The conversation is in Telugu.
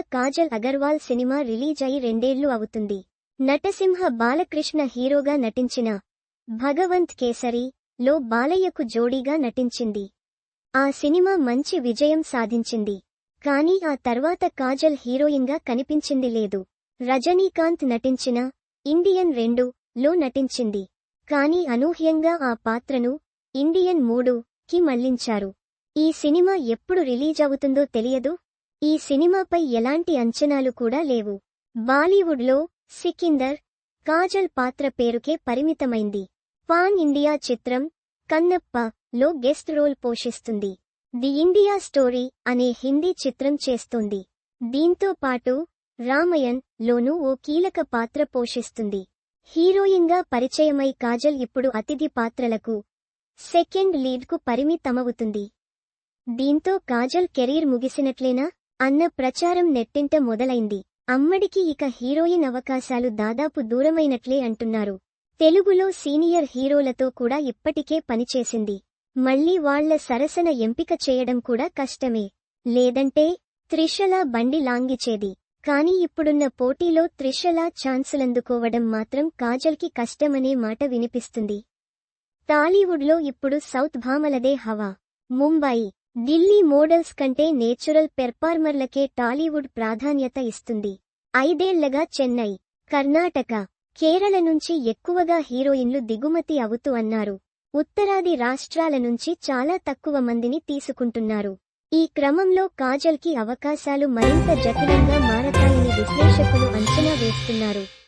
కాజల్ అగర్వాల్ సినిమా రిలీజ్ అయి రెండేళ్ళు అవుతుంది. నటసింహ బాలకృష్ణ హీరోగా నటించిన భగవంత్ కేసరి లో బాలయ్యకు జోడీగా నటించింది. ఆ సినిమా మంచి విజయం సాధించింది. కానీ ఆ తర్వాత కాజల్ హీరోయిన్గా కనిపించింది లేదు. రజనీకాంత్ నటించిన ఇండియన్ రెండు లో నటించింది. కానీ అనూహ్యంగా ఆ పాత్రను ఇండియన్ మూడు కి మళ్ళించారు. ఈ సినిమా ఎప్పుడు రిలీజ్ అవుతుందో తెలియదు. ఈ సినిమాపై ఎలాంటి అంచనాలు కూడా లేవు. బాలీవుడ్లో సికిందర్ కాజల్ పాత్ర పేరుకే పరిమితమైంది. పాన్ ఇండియా చిత్రం కన్నప్ప లో గెస్ట్ రోల్ పోషిస్తుంది. ది ఇండియా స్టోరీ అనే హిందీ చిత్రం చేస్తోంది. దీంతో పాటు రామయన్ లోనూ ఓ కీలక పాత్ర పోషిస్తుంది. హీరోయిన్గా పరిచయమై కాజల్ ఇప్పుడు అతిథి పాత్రలకు సెకండ్ లీడ్కు పరిమితమవుతుంది. దీంతో కాజల్ కెరీర్ ముగిసినట్లేనా? అన్న ప్రచారం నెట్టింట మొదలైంది. అమ్మడికి ఇక హీరోయిన్ అవకాశాలు దాదాపు దూరమైనట్లే అంటున్నారు. తెలుగులో సీనియర్ హీరోలతో కూడా ఇప్పటికే పనిచేసింది. మళ్ళీ వాళ్ళ సరసన ఎంపిక చేయడం కూడా కష్టమే. లేదంటే త్రిషల బండి లాంగిచేది కాని ఇప్పుడున్న పోటీలో త్రిషల ఛాన్సులందుకోవడం మాత్రం కాజల్కి కష్టమనే మాట వినిపిస్తుంది. టాలీవుడ్లో ఇప్పుడు సౌత్ భామలదే హవా. ముంబాయి ఢిల్లీ మోడల్స్ కంటే నేచురల్ పెర్ఫార్మర్లకే టాలీవుడ్ ప్రాధాన్యత ఇస్తుంది. ఐదేళ్ళగా చెన్నై కర్ణాటక కేరళ నుంచి ఎక్కువగా హీరోయిన్లు దిగుమతి అవుతూ అన్నారు. ఉత్తరాది రాష్ట్రాల నుంచి చాలా తక్కువ మందిని తీసుకుంటున్నారు. ఈ క్రమంలో కాజల్కి అవకాశాలు మరింత జటిలంగా మారతాయని విశ్లేషకులు అంచనా వేస్తున్నారు.